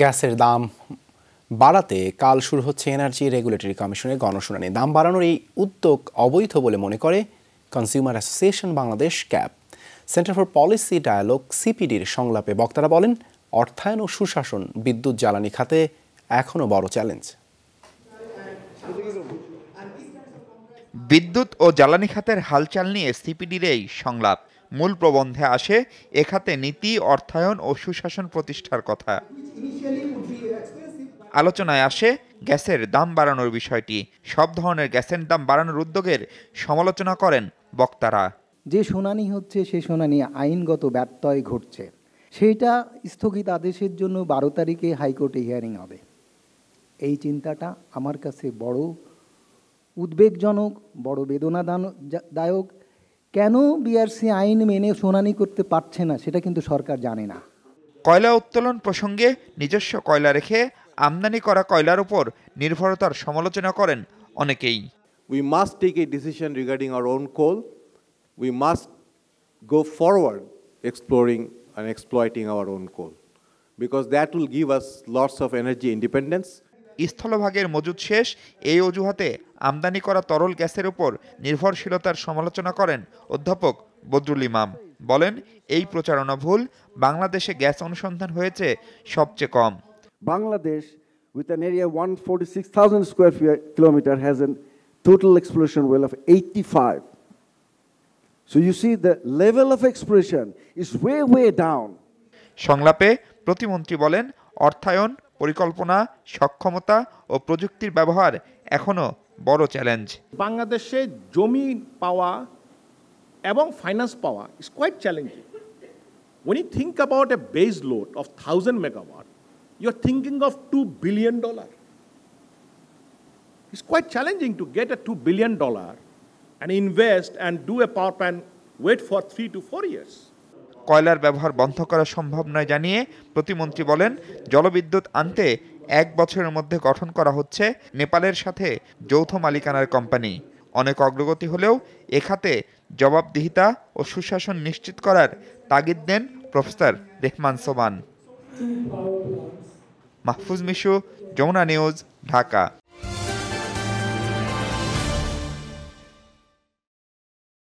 গ্যাসের দাম বাড়াতে কাল শুরু হচ্ছে এনার্জি রেগুলেটরি কমিশনের গণশুনানি। দাম বাড়ানোর এই উদ্যোগ অবৈধ বলে মনে করে consumer association Bangladesh CAB centre for policy dialogue সিপিডির সংলাপে বক্তারা বলেন, অর্থায়ন ও সুশাসন, বিদ্যুৎ, জ্বালানি খাতে এখনও বড় চ্যালেঞ্জ। বিদ্যুৎ ও জ্বালানি খাতের হালচাল নিয়ে সিপিডির এই সংলাপ। মূল প্রবন্ধে আসে, এ খাতে নীতি, অর্থায়ন ও সুশাসন প্রতিষ্ঠার কথা। আলোচনায় আসে গ্যাসের দাম বাড়ানোর বিষয়টি। সব ধরনের গ্যাসের দাম বাড়ানোর উদ্যোগের সমালোচনা করেন বক্তারা। যে শুনানি হচ্ছে সেই শুনানি আইনগত ব্যত্যয় ঘটছে। সেইটা স্থগিত আদেশের জন্য বারো তারিখে হাইকোর্টে হিয়ারিং হবে। এই চিন্তাটা আমার কাছে বড় উদ্বেগজনক বড় বেদনাদায়ক। কেন বিআরসি আইন মেনে শুনানি করতে পারছে না সেটা কিন্তু সরকার জানে না। কয়লা উত্তোলন প্রসঙ্গে নিজস্ব কয়লা রেখে আমদানি করা কয়লার উপর নির্ভরতার সমালোচনা করেন অনেকেই। We must take a decision regarding our own coal we must go forward exploring and exploiting our own coal because that will give us lots of energy independence স্থলভাগের মজুদ শেষ এই অজুহাতে আমদানি করা তরল গ্যাসের উপর নির্ভরশীলতার সমালোচনা করেন অধ্যাপক বদরুল ইমাম। বলেন এই প্রচারণা ভুল। বাংলাদেশে গ্যাস অনুসন্ধান হয়েছে সবচেয়ে কম। Bangladesh with an area one forty six thousand square fear kilometer has an total exploration well of eighty five so you see the level of exploration is way way down সংলাপে প্রতিমন্ত্রী বলেন অর্থায়ন পরিকল্পনা সক্ষমতা ও প্রযুক্তির ব্যবহার এখনও বড় চ্যালেঞ্জ বাংলাদেশে জমি পাওয়া এবং ফাইন্যান্স পাওয়া is quite challenging when you think about a base load of thousand megawatt you are thinking of two billion dollar is quite challenging to get a two billion dollar and invest and do a power plant wait for three to four years কয়লার ব্যবহার বন্ধ করা সম্ভব নয় জানিয়ে প্রতিমন্ত্রী বলেন, জলবিদ্যুৎ আনতে এক বছরের মধ্যে গঠন করা হচ্ছে নেপালের সাথে যৌথ মালিকানার কোম্পানি। অনেক অগ্রগতি হলেও এ খাতে জবাবদিহিতা ও সুশাসন নিশ্চিত করার তাগিদ দেন প্রফেসর রেহমান সোমান। মাহফুজ মিশু, যমুনা নিউজ, ঢাকা।